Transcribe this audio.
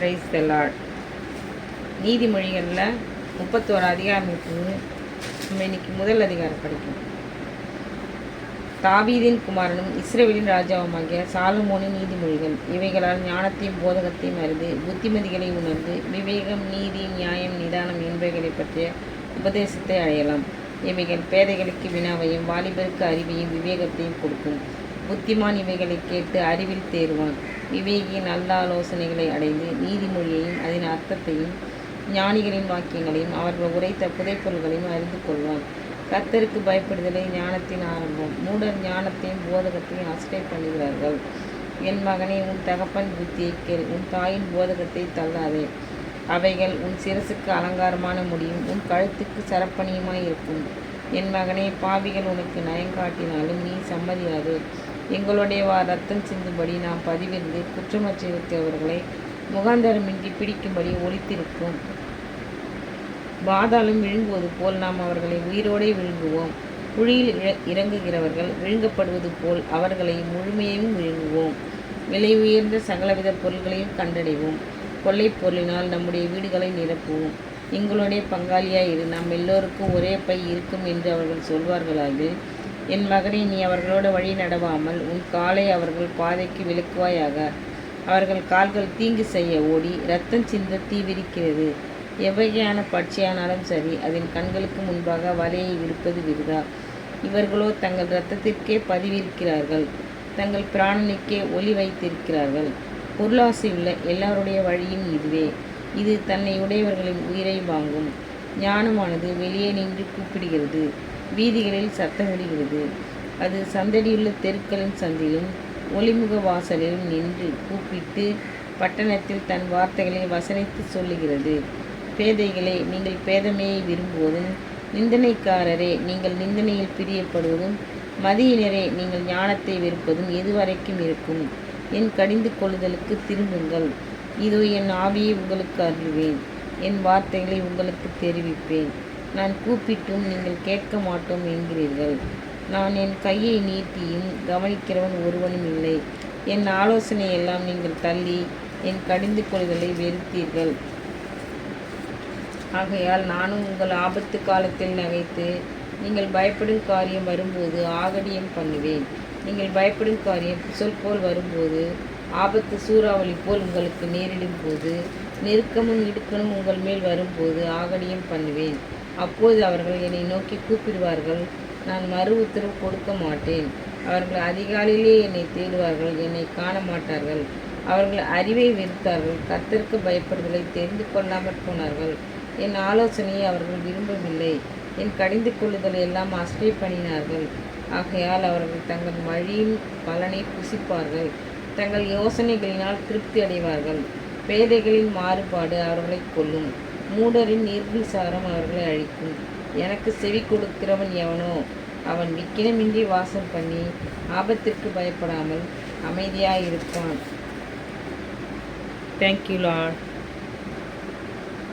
Price தெல்லாட் நீதிமொழிகளில் முப்பத்தோரு அதிகாரம் இருக்குது. நம்ம இன்னைக்கு முதல் அதிகாரம் படிக்கும் தாவீதின் குமாரனும் இஸ்ரேவேலின் ராஜாவுமாகிய சாலமோனின் நீதிமொழிகள். இவைகளால் ஞானத்தையும் போதகத்தையும் அறிந்து புத்திமதிகளை உணர்ந்து விவேகம் நீதி நியாயம் நிதானம் என்பவைகளை பற்றிய உபதேசத்தை அடையலாம். இவைகள் பேதைகளுக்கு வினாவையும் வாலிபருக்கு அறிவையும் விவேகத்தையும் கொடுக்கும். புத்திமான் இவைகளை கேட்டு அறிவில் தேர்வான் விவேகி நல்ல ஆலோசனைகளை அடைந்து நீதிமொழியையும் அதன் அர்த்தத்தையும் ஞானிகளின் வாக்கியங்களையும் அவர்கள் உரைத்த புதைப்பொருள்களையும் அறிந்து கொள்வான் கத்தருக்கு பயப்படுதலை ஞானத்தின் ஆரம்பம். மூடர் ஞானத்தையும் போதகத்தையும் அசட்டை பண்ணுகிறார்கள். என் மகனே உன் தகப்பன் புத்தியை கேள். உன் தாயின் போதகத்தை தள்ளாதே. அவைகள் உன் சிரசுக்கு அலங்காரமான முடியும். உன் கழுத்துக்கு சரப்பணியுமாய் இருக்கும். என் மகனே பாவிகள் உனக்கு நயங்காட்டினாலும் நீ சம்மதியாது. எங்களுடைய வா ரத்தம் சிந்தும்படி நாம் பதிவிருந்து குற்றமற்றிருக்கிறவர்களை முகாந்தரமின்றி பிடிக்கும்படி ஒழித்திருக்கும் பாதாளம் விழுங்குவது போல் நாம் அவர்களை உயிரோடே விழுங்குவோம். குழியில் இற இறங்குகிறவர்கள் விழுங்கப்படுவது போல் அவர்களை முழுமையையும் விழுங்குவோம். விலை உயர்ந்த சகலவித பொருள்களையும் கண்டடைவோம். கொள்ளைப் பொருளினால் நம்முடைய வீடுகளை நிரப்புவோம். எங்களுடைய பங்காளியாய் இரு நாம் எல்லோருக்கும் ஒரே பை இருக்கும் என்று அவர்கள் சொல்வார்களாகில் என் மகனே நீ அவர்களோட வழி நடவாமல் உன் காலை அவர்கள் பாதைக்கு விளக்குவாயாக. அவர்கள் கால்கள் தீங்கு செய்ய ஓடி ரத்தம் சிந்த தீவிரிக்கிறது எவ்வகையான பட்சியானாலும் சரி அதன் கண்களுக்கு முன்பாக வலையை விற்பது விருதா? இவர்களோ தங்கள் இரத்தத்திற்கே பதிவிருக்கிறார்கள். தங்கள் பிராணனுக்கே ஒளி வைத்திருக்கிறார்கள். பொருளாசை உள்ள எல்லாருடைய வழியும் இதுவே. இது தன்னை உடையவர்களின் உயிரை வாங்கும். ஞானமானது வெளியே நின்று கூப்பிடுகிறது. வீதிகளில் சத்தமிடுகிறது அது சந்தடியுள்ள தெருக்களின் சந்திலும் ஒளிமுக வாசலிலும் நின்று கூப்பிட்டு பட்டணத்தில் தன் வார்த்தைகளை வசனித்து சொல்லுகிறது. பேதைகளை நீங்கள் பேதமையை விரும்புவதும் நிந்தனைக்காரரே நீங்கள் நிந்தனையில் பிரியப்படுவதும் மதியினரே நீங்கள் ஞானத்தை வெறுப்பதும் எதுவரைக்கும் இருக்கும். என் கடிந்து கொள்ளுதலுக்கு திரும்புங்கள். இதோ என் ஆவியை உங்களுக்கு அருள்வேன். என் வார்த்தைகளை உங்களுக்கு தெரிவிப்பேன். நான் கூப்பிட்டும் நீங்கள் கேட்க மாட்டோம் என்கிறீர்கள். நான் என் கையை நீட்டியும் கவனிக்கிறவன் ஒருவனும் இல்லை. என் ஆலோசனை எல்லாம் நீங்கள் தள்ளி என் கடிந்து கொள்களை வெறுத்தீர்கள். ஆகையால் நானும் உங்கள் ஆபத்து காலத்தில் நகைத்து நீங்கள் பயப்படும் காரியம் வரும்போது ஆகடியம் பண்ணுவேன். நீங்கள் பயப்படும் காரியம் சொல் போல் வரும்போது ஆபத்து சூறாவளி போல் உங்களுக்கு நேரிடும் போது நெருக்கமும் இடுக்கணும் உங்கள் மேல் வரும்போது ஆகடியம் பண்ணுவேன். அப்போது அவர்கள் என்னை நோக்கி கூப்பிடுவார்கள் நான் மறு உத்தரவு கொடுக்க மாட்டேன். அவர்கள் அதிகாலையிலே என்னை தேடுவார்கள் என்னை காண மாட்டார்கள். அவர்கள் அறிவை வெறுத்தார்கள் கத்திற்கு பயப்படுதலை தெரிந்து கொள்ளாமற் போனார்கள். என் ஆலோசனையை அவர்கள் விரும்பவில்லை. என் கடிந்து கொள்ளுதல் எல்லாம் அசட்டை பண்ணினார்கள். ஆகையால் அவர்கள் தங்கள் வழியின் பலனை புசிப்பார்கள். தங்கள் யோசனைகளினால் திருப்தி அடைவார்கள். பேதைகளின் மாறுபாடு அவர்களை கொல்லும். மூடரின் நிர்விசாரம் அவர்களை அழிக்கும். எனக்கு செவி கொடுக்கிறவன் எவனோ அவன் விக்கினமின்றி வாசம் பண்ணி ஆபத்திற்கு பயப்படாமல் அமைதியாக இருப்பான் தேங்க்யூ லார்ட்